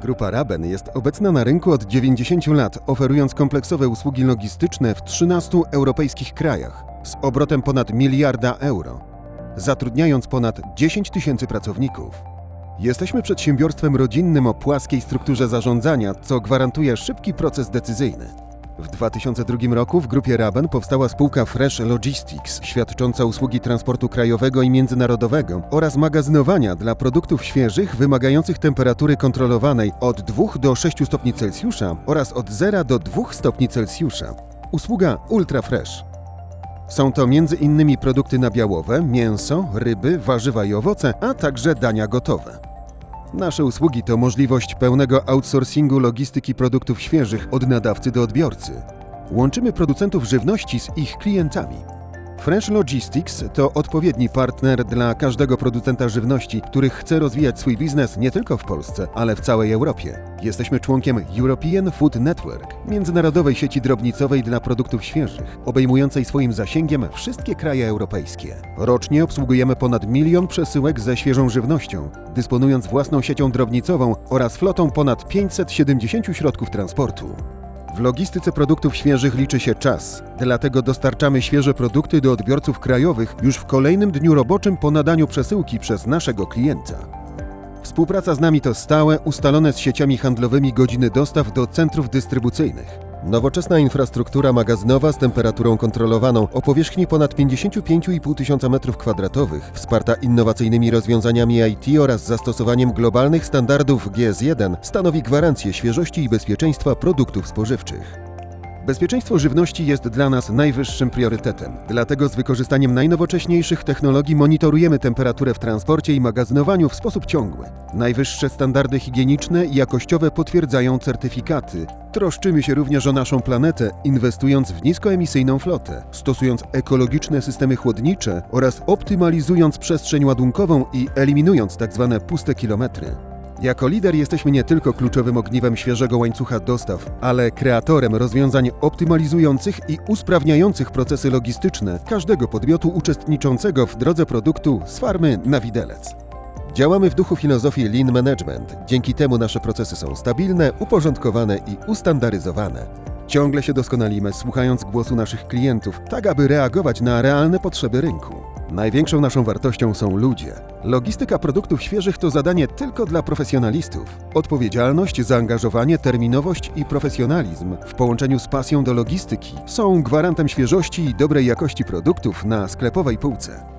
Grupa Raben jest obecna na rynku od 90 lat, oferując kompleksowe usługi logistyczne w 13 europejskich krajach z obrotem ponad miliarda euro, zatrudniając ponad 10 tysięcy pracowników. Jesteśmy przedsiębiorstwem rodzinnym o płaskiej strukturze zarządzania, co gwarantuje szybki proces decyzyjny. W 2002 roku w grupie Raben powstała spółka Fresh Logistics, świadcząca usługi transportu krajowego i międzynarodowego oraz magazynowania dla produktów świeżych wymagających temperatury kontrolowanej od 2 do 6 stopni Celsjusza oraz od 0 do 2 stopni Celsjusza. Usługa Ultra Fresh. Są to m.in. produkty nabiałowe, mięso, ryby, warzywa i owoce, a także dania gotowe. Nasze usługi to możliwość pełnego outsourcingu logistyki produktów świeżych od nadawcy do odbiorcy. Łączymy producentów żywności z ich klientami. Fresh Logistics to odpowiedni partner dla każdego producenta żywności, który chce rozwijać swój biznes nie tylko w Polsce, ale w całej Europie. Jesteśmy członkiem European Food Network, międzynarodowej sieci drobnicowej dla produktów świeżych, obejmującej swoim zasięgiem wszystkie kraje europejskie. Rocznie obsługujemy ponad milion przesyłek ze świeżą żywnością, dysponując własną siecią drobnicową oraz flotą ponad 570 środków transportu. W logistyce produktów świeżych liczy się czas, dlatego dostarczamy świeże produkty do odbiorców krajowych już w kolejnym dniu roboczym po nadaniu przesyłki przez naszego klienta. Współpraca z nami to stałe, ustalone z sieciami handlowymi godziny dostaw do centrów dystrybucyjnych. Nowoczesna infrastruktura magazynowa z temperaturą kontrolowaną o powierzchni ponad 55,5 tysiąca m2, wsparta innowacyjnymi rozwiązaniami IT oraz zastosowaniem globalnych standardów GS1 stanowi gwarancję świeżości i bezpieczeństwa produktów spożywczych. Bezpieczeństwo żywności jest dla nas najwyższym priorytetem. Dlatego z wykorzystaniem najnowocześniejszych technologii monitorujemy temperaturę w transporcie i magazynowaniu w sposób ciągły. Najwyższe standardy higieniczne i jakościowe potwierdzają certyfikaty. Troszczymy się również o naszą planetę, inwestując w niskoemisyjną flotę, stosując ekologiczne systemy chłodnicze oraz optymalizując przestrzeń ładunkową i eliminując tzw. puste kilometry. Jako lider jesteśmy nie tylko kluczowym ogniwem świeżego łańcucha dostaw, ale kreatorem rozwiązań optymalizujących i usprawniających procesy logistyczne każdego podmiotu uczestniczącego w drodze produktu z farmy na widelec. Działamy w duchu filozofii Lean Management. Dzięki temu nasze procesy są stabilne, uporządkowane i ustandaryzowane. Ciągle się doskonalimy, słuchając głosu naszych klientów, tak aby reagować na realne potrzeby rynku. Największą naszą wartością są ludzie. Logistyka produktów świeżych to zadanie tylko dla profesjonalistów. Odpowiedzialność, zaangażowanie, terminowość i profesjonalizm w połączeniu z pasją do logistyki są gwarantem świeżości i dobrej jakości produktów na sklepowej półce.